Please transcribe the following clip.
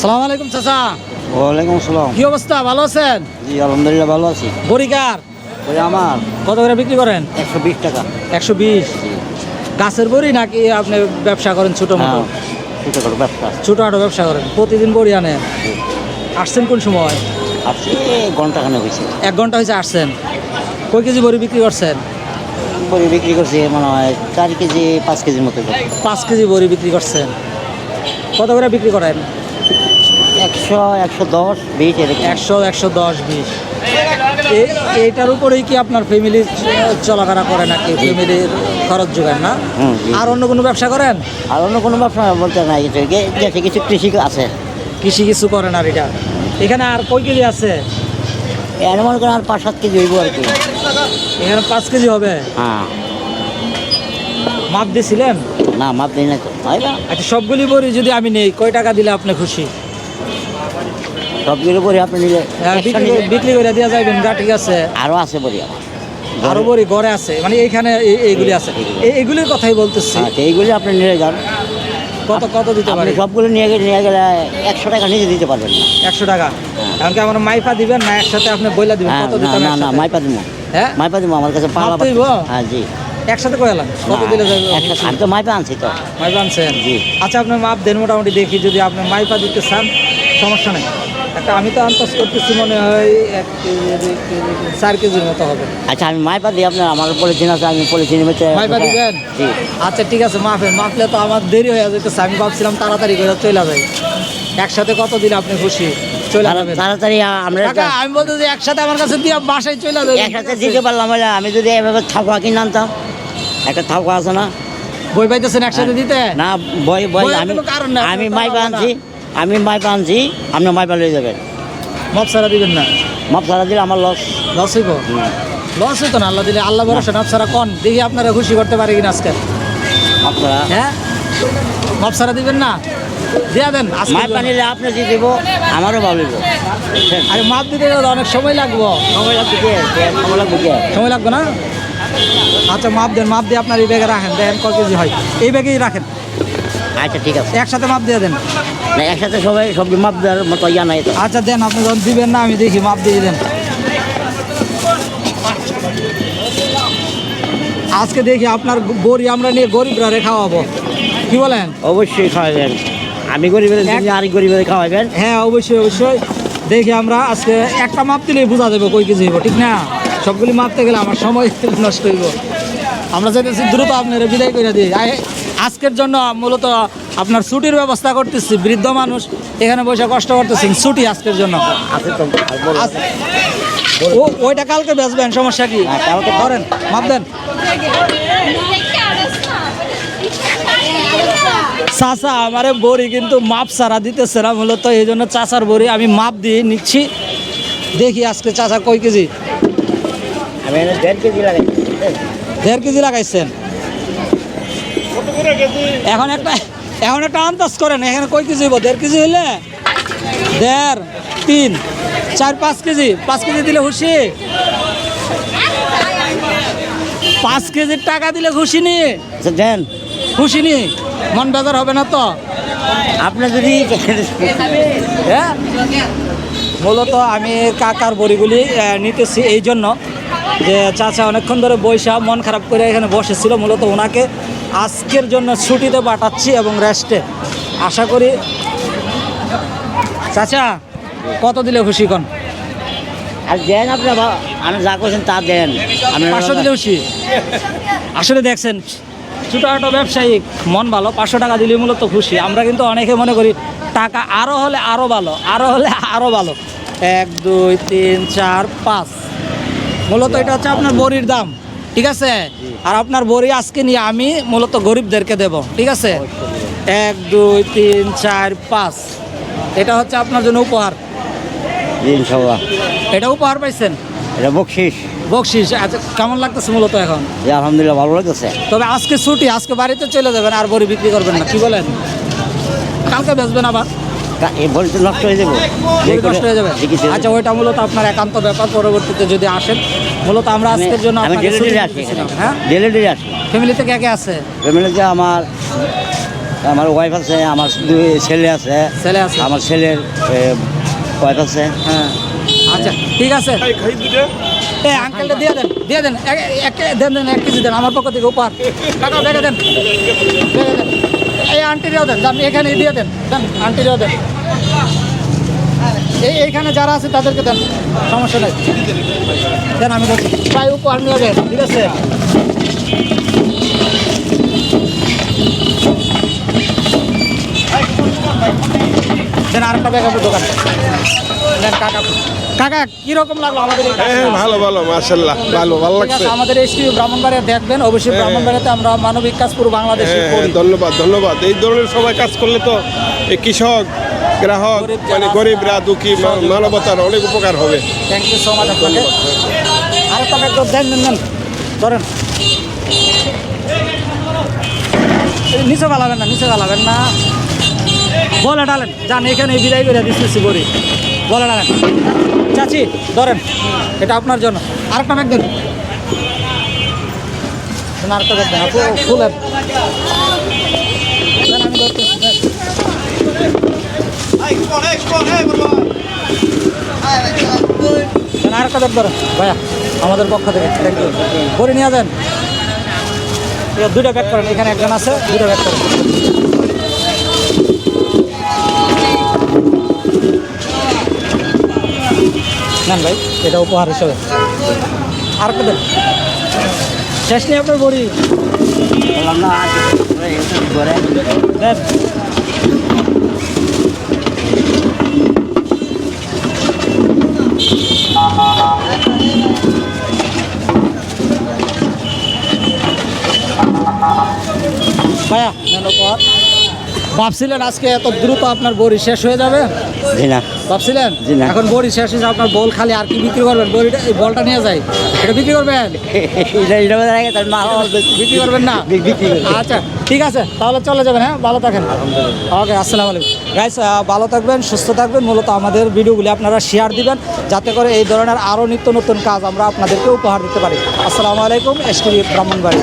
সালাম আলাইকুম চাচা। ওয়ালাইকুম আসসালাম। কি অবস্থা? ভালো আছেন? জি আলহামদুলিল্লাহ ভালো আছি। বরিকার ওই আমার। কত করে বিক্রি করেন? একশো বিশ টাকা। একশো বিশ। গাছের বড়ি নাকি আপনি ব্যবসা করেন ছোট মতো? হ্যাঁ ছোটোখাটো ব্যবসা। ছোট বড় ব্যবসা করেন। প্রতিদিন বড়ি আনেন? আসছেন কোন সময়? আসছে ঘণ্টা খানে হয়েছে এক ঘণ্টা হয়েছে আসছেন। কয় কেজি বড়ি বিক্রি করছেন? বড়ি বিক্রি করছে মনে হয় চার কেজি পাঁচ কেজির মতো। পাঁচ কেজি বড়ি বিক্রি করছেন। কত করে বিক্রি করেন? একশো একশো দশ বিশ একশো একশো দশ বিশ। এ- এইটার উপরেই কি আপনার ফ্যামিলি চলাফেরা করে নাকি ফ্যামিলির খরচ যোগান না? আর অন্য কোনো ব্যবসা করেন? আর অন্য কোনো ব্যবসা বলতে নাই কিছু। গেছে কিছু কৃষি আছে। কৃষি কিছু করেন আর এটা। এখানে আর কয় কেজি আছে? এর মনে করেন আর পাঁচ সাত কেজি হইব আর কি। এখানে পাঁচ কেজি হবে? হ্যাঁ। মাপ দিয়েছিলেন না মাপ না তো হয় না। আচ্ছা সবগুলি বড়ি যদি আমি নেই কয় টাকা দিলে আপনি খুশি? সবগুলো বড়ি আপনি নিলে হ্যাঁ, বিক্রি করে দেওয়া যাবেন গা ঠিক আছে। আরও আছে বড়ি আমার। আরও বড়ি ঘরে আছে মানে এইখানে এই- এইগুলি আছে। এই- এইগুলির কথাই বলতেছি। আচ্ছা এইগুলি আপনি নিয়ে যান। কত কত দিতে আপনি পারি সবগুলো নিয়ে গেলে নিয়ে গেলে একশো টাকা নিজে দিতে পারবেন না। একশো টাকা। এমনকি আমার মাইপা দিবেন না একসাথে আপনি বইলা দিবেন? হ্যাঁ, কত না দিতে না না মাইপা দিব হ্যাঁ? মাইপা দিব আমার কাছে পালা মাপ দিব? হ্যাঁ জি। একসাথে কয়ালাম কত দিলে যাবে আমি তো মাইপা আনছি তো। মাইপা আনছেন? জি। আচ্ছা আপনার মাপ দেন মোটামুটি দেখি যদি আপনি মাইপা দিতে চান সমস্যা নেই। একটা আমি তো আন্দাজ করতেছি মনে হয় এক কেজি চার কেজির মতো হবে। আচ্ছা আমি মাইপা দিই আপনার আমার পলিথিন আছে আমি পলিথিন মাইপা দিবেন? জি। আচ্ছা ঠিক আছে মাফেন মাপলে তো আমার দেরি হয়ে যেতেছে আমি ভাবছিলাম তাড়াতাড়ি করে চলে যাই। একসাথে কত দিলে আপনি খুশি? চলে যাবেন। তাড়াতাড়ি আমরা আমি বলতে যে একসাথে আমার কাছে দিয়ে বাসায় চলে যাবে একসাথে দিতে পারলাম আমি যদি এভাবে থাকুয়া কিনে আনতাম একটা থাকুয়া আছে না। বই পাইতেছেন একসাথে দিতে? না বই বই আমি আমি মাইপা তাড়া আনছি আমি মাইপা আনছি আপনি মাইপা লয়ে যাবেন। মপ ছাড়া দিবেন না? মাপ ছাড়া দিলে আমার লস লস হইব? লস হইতো না আল্লাহ দিলে আল্লাহ ভরসা মাপ ছাড়া কন? দেখি আপনারা খুশি করতে পারি কিনা আজকে। মাপ হ্যাঁ? মপ ছাড়া দিবেন না? দিয়া দেন মাইপা নিলে আপনি দিয়ে দেবো আমারও বুঝছেন? আরে মাপ দিতে গেলে অনেক সময় লাগবো। সময় লাগবে সময় লাগবে কি? সময় লাগবে না? আচ্ছা মাপ দেন মাপ দিয়ে আপনার এই ব্যাগে রাখেন দেখেন কত কেজি হয়। এই ব্যাগেই রাখেন। আচ্ছা ঠিক আছে। একসাথে মাপ দিয়ে দেন। না একসাথে সবাই সব মাপ দেওয়ার মতো ইয়া নাই আচ্ছা দেন আপনি যখন দিবেন না আমি দেখি মাপ দিয়ে দেন। আজকে দেখি আপনার বড়ি আমরা নিয়ে গরিবরা রে খাওয়াবো। কি বলেন? অবশ্যই খাওয়াবেন। আমি গরিবের আরেক গরিবের খাওয়াবেন। হ্যাঁ অবশ্যই অবশ্যই। দেখি আমরা আজকে একটা মাপ দিলেই বোঝা যাবে কই কেজি ঠিক না? সবগুলি মাপতে গেলে আমার সময় নষ্ট হইব। আমরা চাইতেছি দ্রুত আপনার বিদায় করে দিই। আজকের জন্য মূলত আপনার ছুটির ব্যবস্থা করতেছি বৃদ্ধ মানুষ। এখানে বসে কষ্ট করতেছেন ছুটি আজকের জন্য। ও ওইটা কালকে বেচবেন সমস্যা কি? হ্যাঁ, কালকে ধরেন মাপ দেন। চাচা আমারে বড়ি কিন্তু মাপ সারা দিতেছে না মূলত এই জন্য চাচার বড়ি আমি মাপ দিয়ে নিচ্ছি। দেখি আজকে চাচা কয় কেজি। আমি দেড় কেজি লাগাই। দেড় কেজি লাগাইছেন? এখন একটা এখন একটা আন্দাজ করেন এখানে কয় কেজি হইব? দেড় কেজি হইলে? দেড় তিন চার পাঁচ কেজি। পাঁচ কেজি দিলে খুশি? পাঁচ কেজির টাকা দিলে খুশি নি? আচ্ছা দেন। খুশি নি? মন বেজার হবে না তো? আপনি যদি হ্যাঁ? মূলত আমি কাকার বড়িগুলি নিতেছি এই জন্য। যে চাচা অনেকক্ষণ ধরে বৈশা মন খারাপ করে এখানে বসেছিল মূলত ওনাকে আজকের জন্য ছুটিতে পাঠাচ্ছি এবং রেস্টে। আশা করি চাচা কত দিলে খুশি কন? আর দেন আপনি আমি যা করছেন তা দেন। পাঁচশো দিলে খুশি? আসলে দেখছেন ছোটোখাটো ব্যবসায়িক মন ভালো পাঁচশো টাকা দিলে মূলত খুশি। আমরা কিন্তু অনেকে মনে করি টাকা আরও হলে আরও ভালো আরও হলে আরও ভালো। এক দুই তিন চার পাঁচ। মূলত এটা হচ্ছে আপনার বড়ির দাম ঠিক আছে? আর আপনার বড়ি আজকে নিয়ে আমি মূলত গরিবদেরকে দেব ঠিক আছে? এক দুই তিন চার পাঁচ। এটা হচ্ছে আপনার জন্য উপহার। ইনশাল্লাহ। এটা উপহার পাইছেন? এটা বকশিস। বকশিস। আচ্ছা কেমন লাগতেছে মূলত এখন? আলহামদুলিল্লাহ ভালো লাগতেছে। তবে আজকে ছুটি আজকে বাড়িতে চলে যাবেন আর বড়ি বিক্রি করবেন না কি বলেন? কালকে বেচবেন আবার। বলতে নষ্ট হয়ে যাব? নষ্ট হয়ে যাবে? দেখি আচ্ছা ওইটা মূলত আপনার একান্ত ব্যাপার পরবর্তীতে যদি আসেন মূলত আমরা আজকের জন্য আমি আসি হ্যাঁ? ডেলি ডেলি আসি ফ্যামিলিতে কে কে আছে? ফ্যামিলিতে আমার আমার ওয়াইফ আছে আমার দুই ছেলে আছে ছেলে আছে। আমার ছেলের ওয়াইফ আছে। হ্যাঁ। আচ্ছা ঠিক আছে। এই আঙ্কেলটা দিয়ে দেন দিয়ে দেন এক- এক দেন দেন এক কেজি দেন আমার পক্ষ থেকে উপহার। টাকা দেন। ব্যাগে দেন। এই আন্টিরেও দেন, যান, এখানে দিয়ে দেন দেন আন্টিরেও দেন। এই এইখানে যারা আছে তাদেরকে দেন, সমস্যা নেই। দেন, আমি প্রায় উপহার নিয়ে দেন ঠিক আছে? দেন, আরেকটা ব্যাগ দোকান। দেন, কাকা। কাকা কীরকম লাগল আমাদের হ্যাঁ ভালো ভালো মাশাল্লাহ ভালো ভালো লাগছে। আমাদের এসটি ব্রাহ্মণবাড়িয়া দেখবেন অবশ্যই হ্যাঁ। ব্রাহ্মণবাড়িয়াতে আমরা মানবিক কাজ পুরো বাংলাদেশে হ্যাঁ, ধন্যবাদ ধন্যবাদ। এই ধরনের সবাই কাজ করলে তো এই কৃষক গ্রাহক মানে গরিবরা দুঃখী মানবতার অনেক উপকার হবে। থ্যাংক ইউ সো মাচ আপনাকে। আরও টাকা একটু দেন দেন ধরেন। নিচে গালাবেন না নিচে গালাবেন না। বলে ডালেন যান এখানে বিদায় করে দিচ্ছি করি বলে ডালেন চাচি, ধরেন, এটা আপনার জন্য। আরেকটা ব্যাগ দেন। আরেকটা ব্যাগ দেন। আপু ভাইয়া, আমাদের পক্ষ থেকে থ্যাংক নিয়ে যান। দুইটা ব্যাগ করেন, এখানে একজন আছে, দুইটা ব্যাগ করেন। নেন ভাই, এটা উপহার হিসেবে। আর একটা দেন। শেষ নেই আপনার বড়ি। দেন। ভাইয়া ভাবছিলেন আজকে এত দ্রুত আপনার বড়ি শেষ হয়ে যাবে? না। ভাবছিলেন। এখন বড়ি শেষ হয়েছে আপনার বল খালি আর কি বিক্রি করবেন? বড়িটা এই বলটা নিয়ে যায় এটা বিক্রি করবেন? বিক্রি করবেন না? আচ্ছা ঠিক আছে তাহলে চলে যাবেন হ্যাঁ? ভালো থাকেন। ওকে আসসালামু আলাইকুম। গাইস ভালো থাকবেন সুস্থ থাকবেন। মূলত আমাদের ভিডিওগুলি আপনারা শেয়ার দিবেন যাতে করে এই ধরনের আরও নিত্য নতুন কাজ আমরা আপনাদেরকে উপহার দিতে পারি। আসসালামু আলাইকুম এস টিভি ব্রাহ্মণবাড়ি